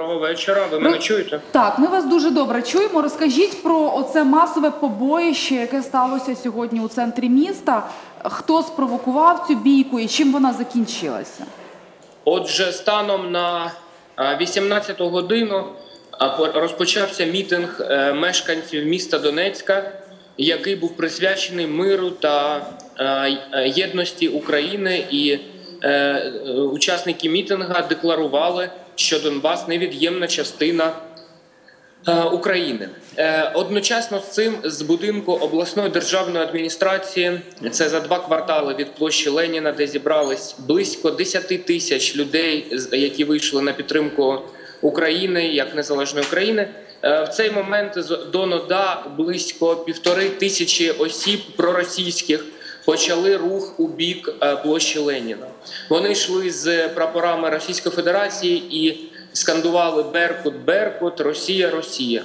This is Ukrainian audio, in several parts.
Доброго вечора. Ви мене Ну, чуєте? Так, ми вас дуже добре чуємо. Розкажіть про оце масове побоїще, яке сталося сьогодні у центрі міста. Хто спровокував цю бійку і чим вона закінчилася? Отже, станом на 18 годину розпочався мітинг е, мешканців міста Донецька, який був присвячений миру та е, єдності України. І е, учасники мітинга декларували, що Донбас невід'ємна частина е, України. Е, Одночасно з цим з будинку обласної державної адміністрації, це за два квартали від площі Леніна, де зібрались близько 10 тисяч людей, які вийшли на підтримку України як незалежної України. Е, В цей момент до НОДА близько півтори тисячі осіб проросійських почали рух у бік е, площі Леніна. Вони йшли з прапорами Російської Федерації і скандували Беркут, Беркут, Росія, Росія.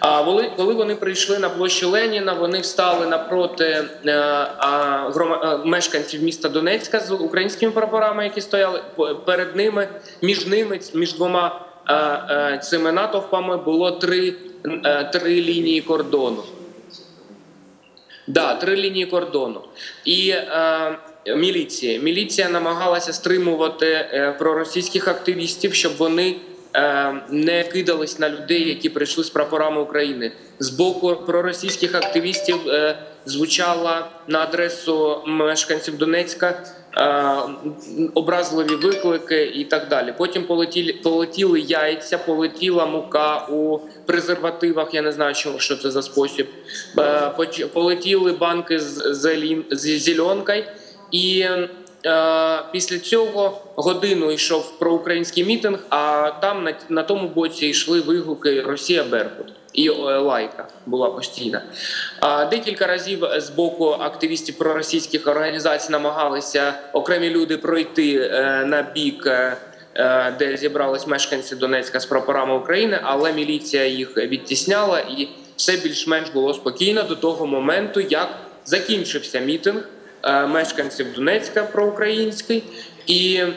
А коли, вони прийшли на площу Леніна, вони встали напроти е, е, мешканців міста Донецька з українськими прапорами, які стояли перед ними. Між ними, між двома цими натовпами, було три, три лінії кордону. Да, три лінії кордону. І е, міліція. Міліція намагалася стримувати е, проросійських активістів, щоб вони не кидались на людей, які прийшли з прапорами України. З боку проросійських активістів е, звучала на адресу мешканців Донецька е, образливі виклики і так далі. Потім полетіли, полетіли яйця, полетіла мука у презервативах. Я не знаю, що, це за спосіб. Е, Полетіли банки з, з зеленкою. І е, після цього годину йшов проукраїнський мітинг, а там на, на тому боці йшли вигуки Росія Беркут. І е, лайка була постійна. Декілька разів з боку активістів проросійських організацій намагалися окремі люди пройти е, на бік, е, е, де зібрались мешканці Донецька з прапорами України, але міліція їх відтісняла, і все більш-менш було спокійно до того моменту, як закінчився мітинг е, мешканців Донецька проукраїнський. І е,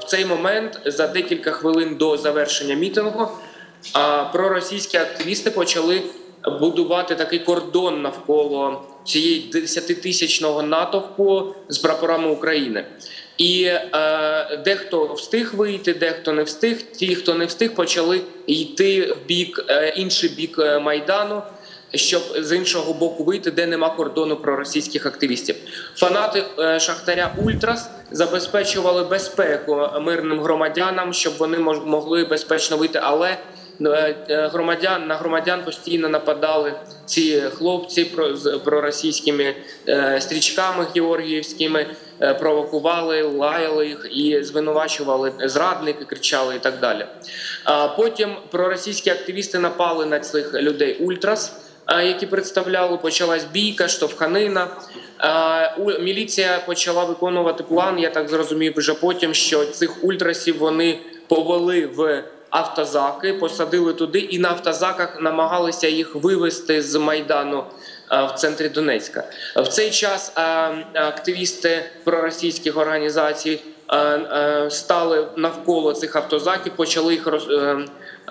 в цей момент за декілька хвилин до завершення мітингу а проросійські активісти почали будувати такий кордон навколо цієї 10-тисячного натовпу з прапорами України. І е, дехто встиг вийти, дехто не встиг. Ті, хто не встиг, почали йти в бік е, інший бік е, майдану. Щоб з іншого боку вийти, де нема кордону проросійських активістів. Фанати е, Шахтаря Ультрас забезпечували безпеку мирним громадянам, щоб вони могли безпечно вийти. Але е, е, громадян на громадян постійно нападали ці хлопці з проросійськими стрічками георгіївськими, провокували, лаяли їх і звинувачували зрадники, кричали і так далі. А потім проросійські активісти напали на цих людей Ультрас які представляли, почалась бійка, штовханина. Міліція почала виконувати план. Я так зрозумів вже потім, що цих ультрасів вони повели в автозаки, посадили туди, і на автозаках намагалися їх вивести з майдану в центрі Донецька. В цей час активісти проросійських організацій стали навколо цих автозаків, почали їх роз. е,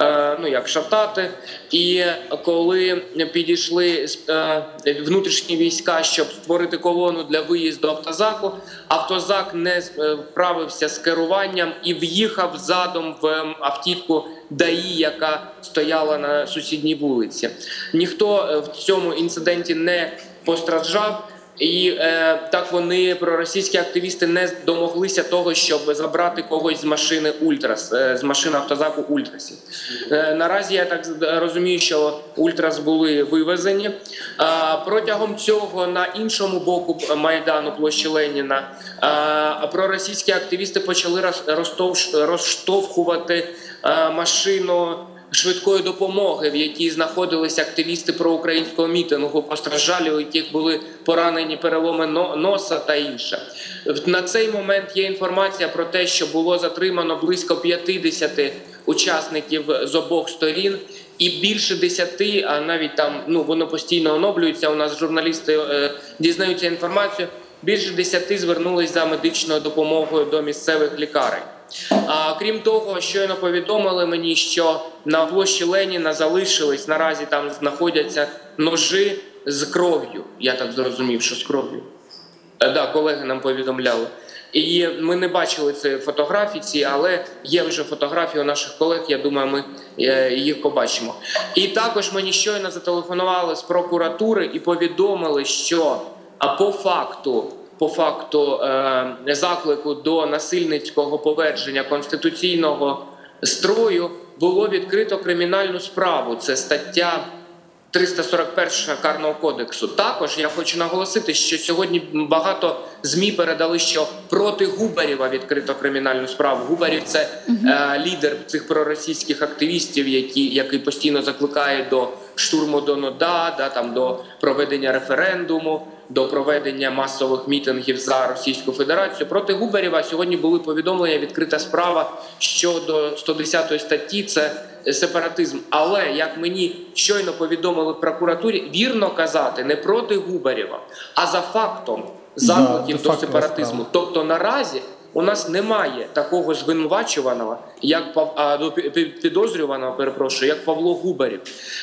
е, ну як шатати. І коли підійшли е, внутрішні війська, щоб створити колону для виїзду автозаку, автозак не е, вправився з керуванням і в'їхав задом в ем, автівку ДАІ, яка стояла на сусідній вулиці. Ніхто е, в цьому інциденті не постраждав. І е, так вони проросійські активісти не домоглися того, щоб забрати когось з машини Ультрас, е, з машини автозаку Ультрасів. Е, наразі я так розумію, що Ультрас були вивезені. А протягом цього на іншому боку майдану площі Леніна а, проросійські активісти почали розштовхувати машину швидкої допомоги, в якій знаходилися активісти проукраїнського мітингу, постраждалі, у яких були поранені переломи носа та інше. На цей момент є інформація про те, що було затримано близько 50 учасників з обох сторін. І більше десяти, а навіть там ну воно постійно оновлюється. У нас журналісти е, дізнаються інформацію. Більше десяти звернулись за медичною допомогою до місцевих лікарень. А, крім того, щойно повідомили мені, що на площі Леніна залишились наразі там знаходяться ножи з кров'ю. Я так зрозумів, що з кров'ю. Е, Да, колеги нам повідомляли. І ми не бачили ці фотографії, але є вже фотографії у наших колег. Я думаю, ми е, їх побачимо. І також мені щойно зателефонували з прокуратури і повідомили, що по факту, по факту е, заклику до насильницького повердження конституційного строю було відкрито кримінальну справу. Це стаття 341 карного кодексу. Також я хочу наголосити, що сьогодні багато змі передали, що проти Губарєва відкрито кримінальну справу. Губарєв це е, лідер цих проросійських активістів, які який постійно закликає до штурму до НОДА, да там до проведення референдуму. До проведення масових мітингів за Російську Федерацію проти Губерєва сьогодні були повідомлення. Відкрита справа щодо 110 статті. Це сепаратизм. Але як мені щойно повідомили в прокуратурі, вірно казати не проти Губерєва, а за фактом закликів до сепаратизму. Тобто наразі у нас немає такого звинувачуваного, як а, пі- підозрюваного, перепрошую, як Павло Губарів.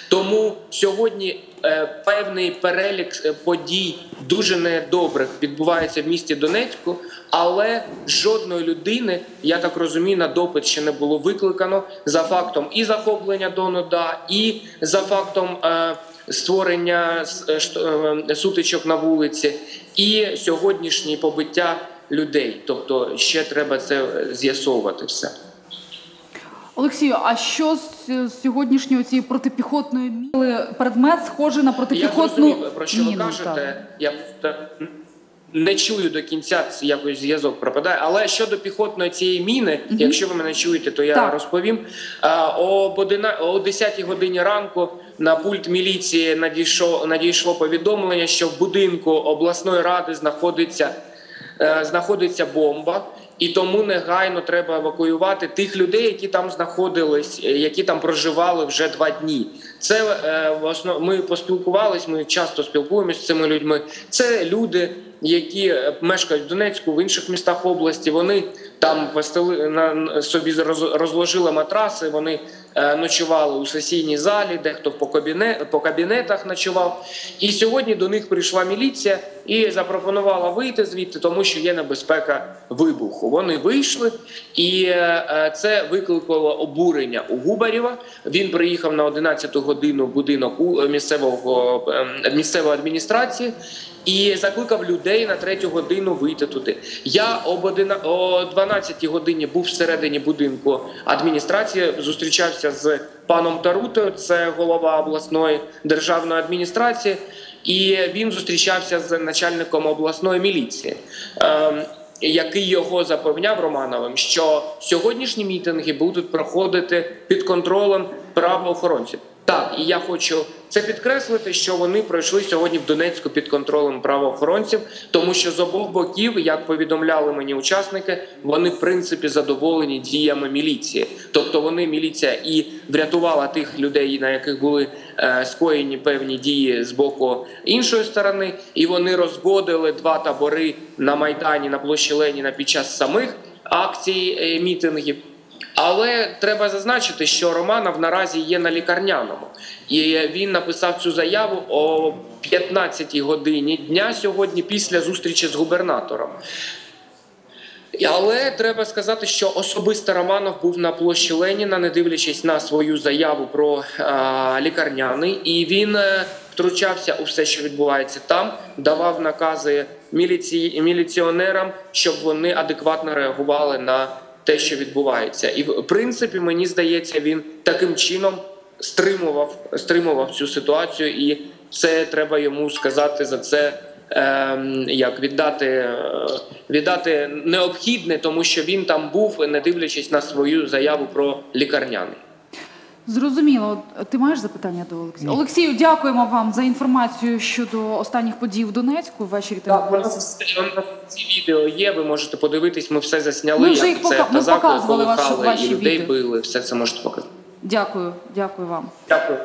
Тому сьогодні е, певний перелік е, подій дуже недобрих відбувається в місті Донецьку, але жодної людини, я так розумію, на допит ще не було викликано за фактом і захоплення Донуда, і за фактом. Е, Створення сутичок на вулиці і сьогоднішнє побиття людей. Тобто ще треба це з'ясовувати все. Олексію, а що з сьогоднішньої цієї протипіхотної міни? Предмет схожий на Я протипіхотну зрозумів, про що ви міну, кажете. так. Я не чую до кінця якось зв'язок пропадає. Але щодо піхотної цієї міни, якщо ви мене чуєте, то я Так. розповім. О 10 годині ранку на пульт міліції надійшло, надійшло повідомлення, що в будинку обласної ради знаходиться, знаходиться бомба. І тому негайно треба евакуювати тих людей, які там знаходились, е, які там проживали вже два дні. Це е, ми поспілкувались. Ми часто спілкуємося з цими людьми. Це люди, які е, мешкають в Донецьку, в інших містах області. Вони там постели на собі роз- розложили матраси. Вони е, ночували у сесійній залі, дехто по кабіне по кабінетах ночував. І сьогодні до них прийшла міліція і запропонувала вийти звідти, тому що є небезпека вибуху. Вони вийшли, і е, це викликало обурення у Губарєва. Він приїхав на 11 годину в будинок у місцевого місцевої адміністрації. І закликав людей на третю годину вийти туди. Я об одина... о 12 годині був всередині будинку адміністрації. Зустрічався з паном Тарутою, це голова обласної державної адміністрації, і він зустрічався з начальником обласної міліції. Ем, який його запевняв Романовим, що сьогоднішні мітинги будуть проходити під контролем правоохоронців. Так, і я хочу це підкреслити, що вони пройшли сьогодні в Донецьку під контролем правоохоронців, тому що з обох боків, як повідомляли мені учасники, вони в принципі задоволені діями міліції. Тобто вони міліція і врятувала тих людей, на яких були е, скоєні певні дії з боку іншої сторони, і вони розгодили два табори на майдані на площі Леніна під час самих акцій е, мітингів. Але треба зазначити, що Романов наразі є на лікарняному, і він написав цю заяву о 15-й годині дня сьогодні після зустрічі з губернатором. Але треба сказати, що особисто Романов був на площі Леніна, не дивлячись на свою заяву про а, лікарняний, і він е, втручався у все, що відбувається там, давав накази міліці... міліціонерам, щоб вони адекватно реагували на те, що відбувається. І в принципі, мені здається, він таким чином стримував, стримував цю ситуацію, і це треба йому сказати за це. ем, Як віддати, е, віддати необхідне, тому що він там був, не дивлячись на свою заяву про лікарняний. Зрозуміло. Ти маєш запитання до Олексія? Олексію, дякуємо вам за інформацію щодо останніх подій в Донецьку. Ввечері Так, у нас, ці відео є. Ви можете подивитись. Ми все засняли. Ми вже як їх це пока- ми автозаклик показували ваші- колихали, ваші і людей відео. били. Все це можете показати. Дякую, дякую вам. Дякую.